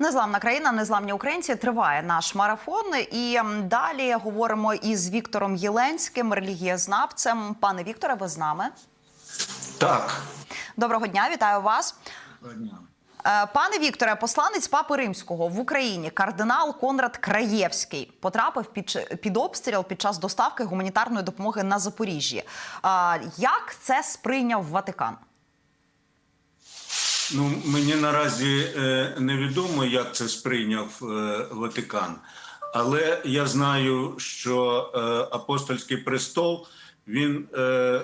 Незламна країна, незламні українці. Триває наш марафон. І далі говоримо із Віктором Єленським, релігієзнавцем. Пане Вікторе, ви з нами? Так. Доброго дня, вітаю вас. Е, Пане Вікторе, посланець Папи Римського в Україні, кардинал Конрад Краєвський, потрапив під, під обстріл під час доставки гуманітарної допомоги на Запоріжжі. Як це сприйняв Ватикан? Ну, мені наразі е, невідомо, як це сприйняв е, Ватикан, але я знаю, що е, апостольський престол він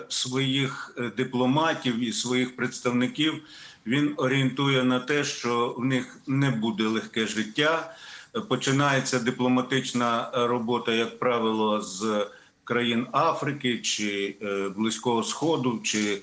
своїх дипломатів і своїх представників він орієнтує на те, що в них не буде легке життя. Починається дипломатична робота, як правило, з країн Африки чи Близького Сходу, чи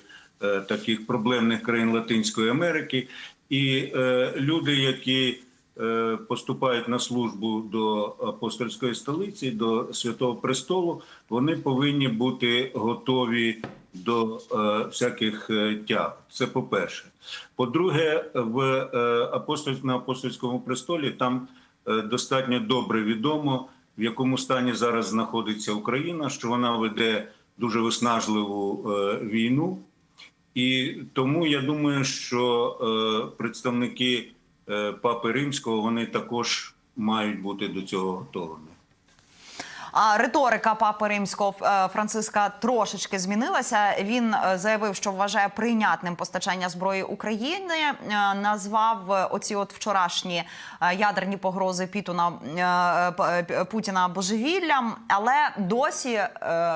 таких проблемних країн Латинської Америки, і е, люди, які е, поступають на службу до апостольської столиці, до Святого Престолу, вони повинні бути готові до е, всяких е, тяг. Це по-перше. По-друге, в е, апостоль, на апостольському престолі там е, достатньо добре відомо, в якому стані зараз знаходиться Україна, що вона веде дуже виснажливу е, війну. І тому я думаю, що е, представники е, Папи Римського вони також мають бути до цього готовими. Риторика папи римського е, Франциска трошечки змінилася. Він е, заявив, що вважає прийнятним постачання зброї Україні. Е, Назвав оці от вчорашні ядерні погрози Пітуна Путіна божевіллям. Але досі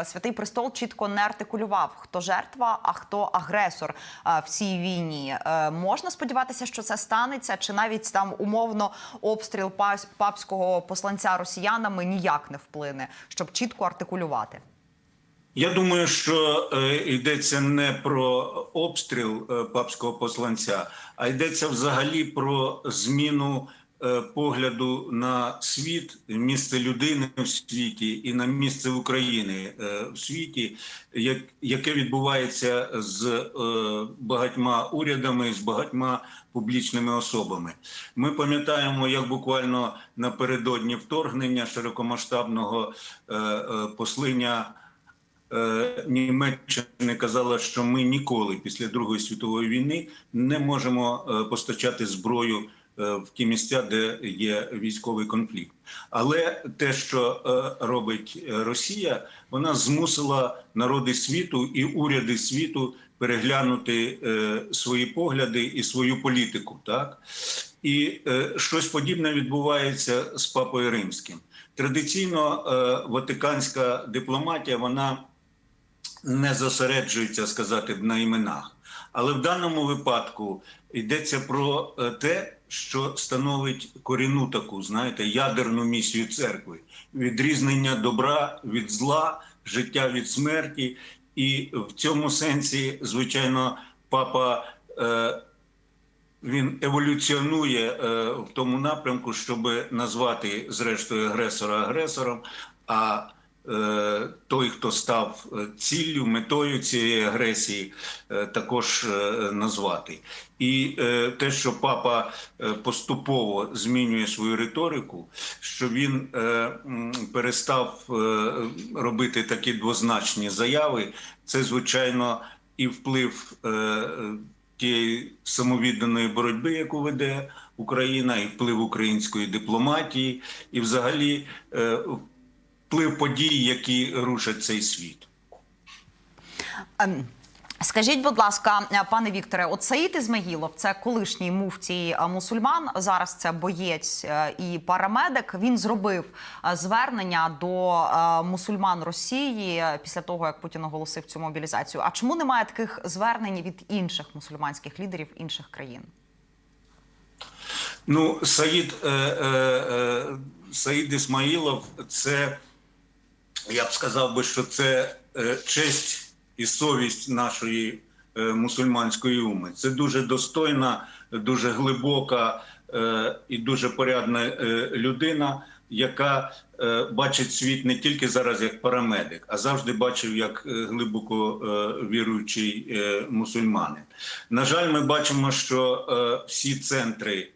святий престол чітко не артикулював, хто жертва, а хто агресор в цій війні. Можна сподіватися, що це станеться, чи навіть там умовно обстріл папського посланця росіянами ніяк не вплине, щоб чітко артикулювати. Я думаю, що е, йдеться не про обстріл е, папського посланця, а йдеться взагалі про зміну е, погляду на світ, місце людини в світі і на місце України е, в світі, яке відбувається з е, багатьма урядами, з багатьма публічними особами. Ми пам'ятаємо, як буквально напередодні вторгнення широкомасштабного е, е, послання. Е, Німеччина казала, що ми ніколи після Другої світової війни не можемо е, постачати зброю е, в ті місця, де є військовий конфлікт. Але те, що е, робить е, Росія, вона змусила народи світу і уряди світу переглянути е, свої погляди і свою політику. Так і е, щось подібне відбувається з папою римським. Традиційно е, ватиканська дипломатія вона не зосереджується сказати на іменах. Але в даному випадку йдеться про е, те, що становить корінну таку, знаєте, ядерну місію церкви: відрізнення добра від зла, життя від смерті. І в цьому сенсі, звичайно, папа. Е, він еволюціонує е, в тому напрямку, щоб назвати зрештою агресора агресором. А той, хто став е, ціллю, метою цієї агресії, е, також е, назвати. І е, те, що папа е, поступово змінює свою риторику, що він е, перестав е, робити такі двозначні заяви, це звичайно і вплив. Е, е, тієї самовідданої боротьби, яку веде Україна, і вплив української дипломатії, і взагалі е, вплив подій, які рушать цей світ. Ем, Скажіть, будь ласка, пане Вікторе, от Саїд Ізмаїлов, це колишній муфтій е, мусульман. Зараз це боєць е, і парамедик. Він зробив е, звернення до мусульман Росії після того, як Путін оголосив цю мобілізацію. А чому немає таких звернень від інших мусульманських лідерів інших країн? Ну, Саїд, е, е, Саїд Ісмаїлов, це я б сказав би, що це е, честь і совість нашої е, мусульманської уми. Це дуже достойна, дуже глибока е, і дуже порядна людина, яка бачить світ не тільки зараз як парамедик, а завжди бачив як глибоко віруючий мусульманин. На жаль, ми бачимо, що всі центри.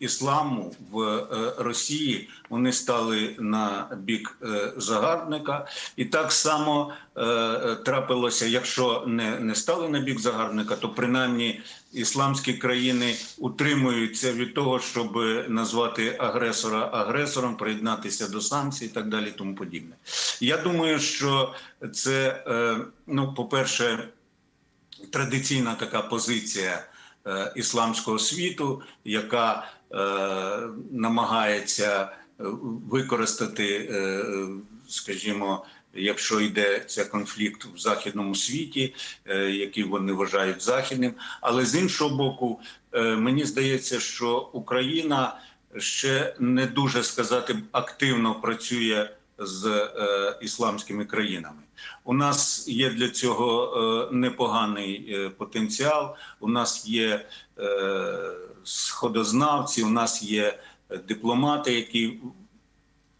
Ісламу в е, Росії вони стали на бік е, загарбника, і так само е, трапилося, якщо не, не стали на бік загарбника, то принаймні ісламські країни утримуються від того, щоб назвати агресора агресором, приєднатися до санкцій і так далі, тому подібне. Я думаю, що це ну, по-перше, традиційна така позиція ісламського світу, яка намагається е, використати, е, скажімо, якщо йде цей конфлікт в західному світі, е, який вони вважають західним. Але з іншого боку, мені здається, що Україна ще не дуже сказати активно працює з е, ісламськими країнами. У нас є для цього е, непоганий е, потенціал. У нас є е, сходознавці, у нас є е, дипломати, які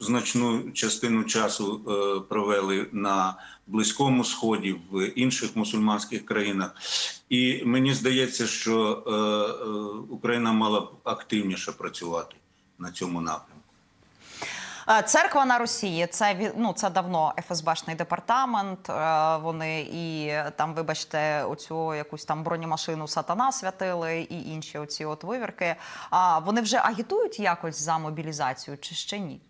значну частину часу е, провели на Близькому Сході, в інших мусульманських країнах. І мені здається, що е, е, Україна мала б активніше працювати на цьому напрямку. Е, Церква на Росії це ну, це давно ФСБшний департамент. Е, Вони і там, вибачте, оцю якусь там бронемашину сатана святили, і інші оці от вивірки. А вони вже агітують якось за мобілізацію чи ще ні?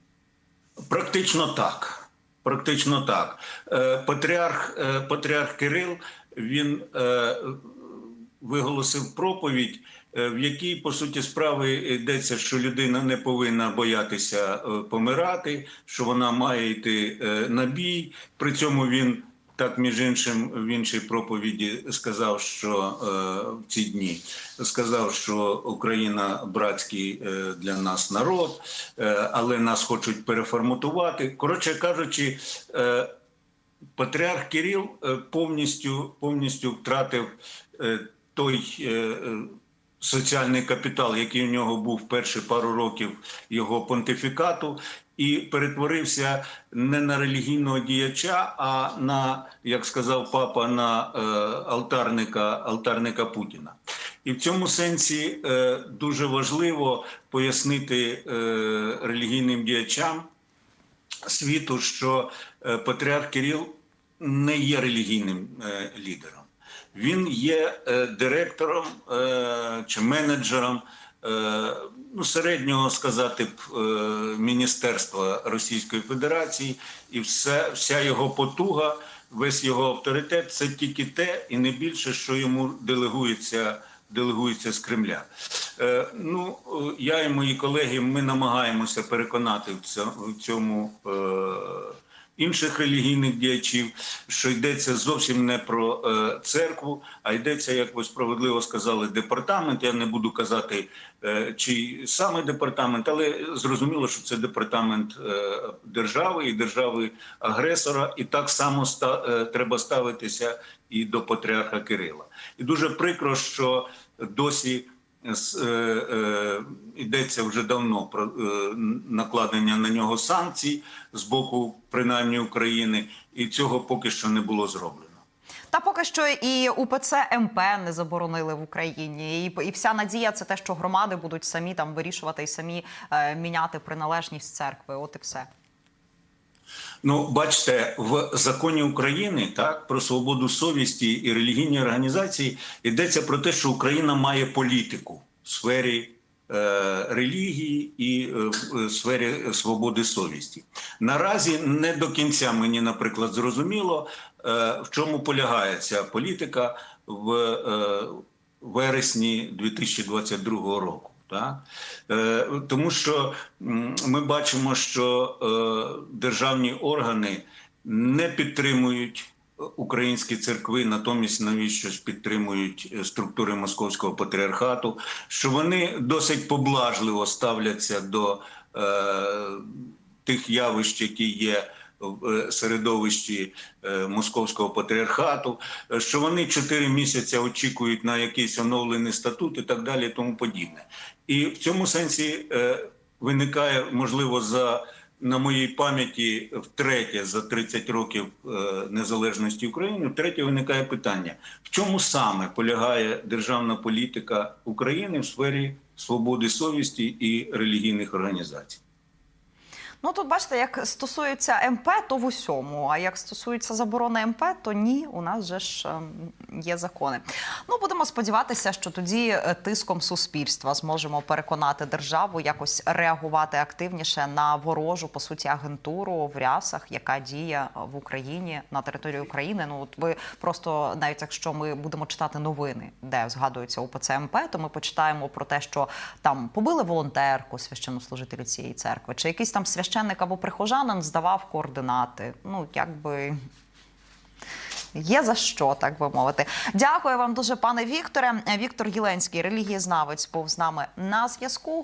Практично так. Практично так. Е, Патріарх, е, патріарх Кирил він е, виголосив проповідь, е, в якій, по суті справи, йдеться, що людина не повинна боятися е, помирати, що вона має йти е, на бій. При цьому він. Так, між іншим, в іншій проповіді сказав, що е, в ці дні сказав, що Україна братський е, для нас народ, е, але нас хочуть переформатувати. Коротше кажучи, е, патріарх Кирил е, повністю, повністю втратив е, той. Соціальний капітал, який у нього був перші пару років його понтифікату, і перетворився не на релігійного діяча, а на, як сказав папа, на е, алтарника, алтарника Путіна. І в цьому сенсі е, дуже важливо пояснити е, релігійним діячам світу, що е, патріарх Кирил не є релігійним е, лідером. Він є е, директором е, чи менеджером е, ну, середнього сказати б міністерства Російської Федерації, і все, вся його потуга, весь його авторитет це тільки те, і не більше, що йому делегується. Делегується з Кремля. Е, ну, я і мої колеги ми намагаємося переконати в цьому, цьому інших релігійних діячів, що йдеться зовсім не про е, церкву, а йдеться, як ви справедливо сказали, департамент. Я не буду казати, е, чий саме департамент, але зрозуміло, що це департамент е, держави і держави агресора, і так само ста, треба ставитися і до патріарха Кирила. І дуже прикро, що досі. Е, е, Йдеться вже давно про е, накладення на нього санкцій з боку принаймні України, і цього поки що не було зроблено. Та поки що і УПЦ МП не заборонили в Україні, і, і вся надія це те, що громади будуть самі там вирішувати і самі е, міняти приналежність церкви. От і все. Ну, бачите, в законі України так про свободу совісті і релігійні організації йдеться про те, що Україна має політику в сфері е, релігії і е, в сфері свободи совісті. Наразі не до кінця мені, наприклад, зрозуміло, е, в чому полягає ця політика в е, вересні 2022 року. Так? Е, тому що ми бачимо, що е, державні органи не підтримують українські церкви, натомість навіщо підтримують е, структури московського патріархату, що вони досить поблажливо ставляться до е, тих явищ, які є в е, середовищі е, московського патріархату, е, що вони чотири місяці очікують на якийсь оновлений статут і так далі, тому подібне. І в цьому сенсі виникає, можливо, за на моїй пам'яті втретє за 30 років незалежності України, втретє виникає питання: в чому саме полягає державна політика України в сфері свободи совісті і релігійних організацій. Ну тут бачите, як стосується МП, то в усьому. А як стосується заборони МП, то ні, у нас же ж ем, є закони. Ну будемо сподіватися, що тоді е, тиском суспільства зможемо переконати державу якось реагувати активніше на ворожу по суті агентуру в рясах, яка діє в Україні на території України. Ну от ви просто навіть якщо ми будемо читати новини, де згадується УПЦ МП, то ми почитаємо про те, що там побили волонтерку священнослужителі цієї церкви, чи якийсь там священник або прихожанин здавав координати. Ну якби. Є за що, так би мовити. Дякую вам дуже, пане Вікторе. Віктор Єленський, релігієзнавець, був з нами на зв'язку.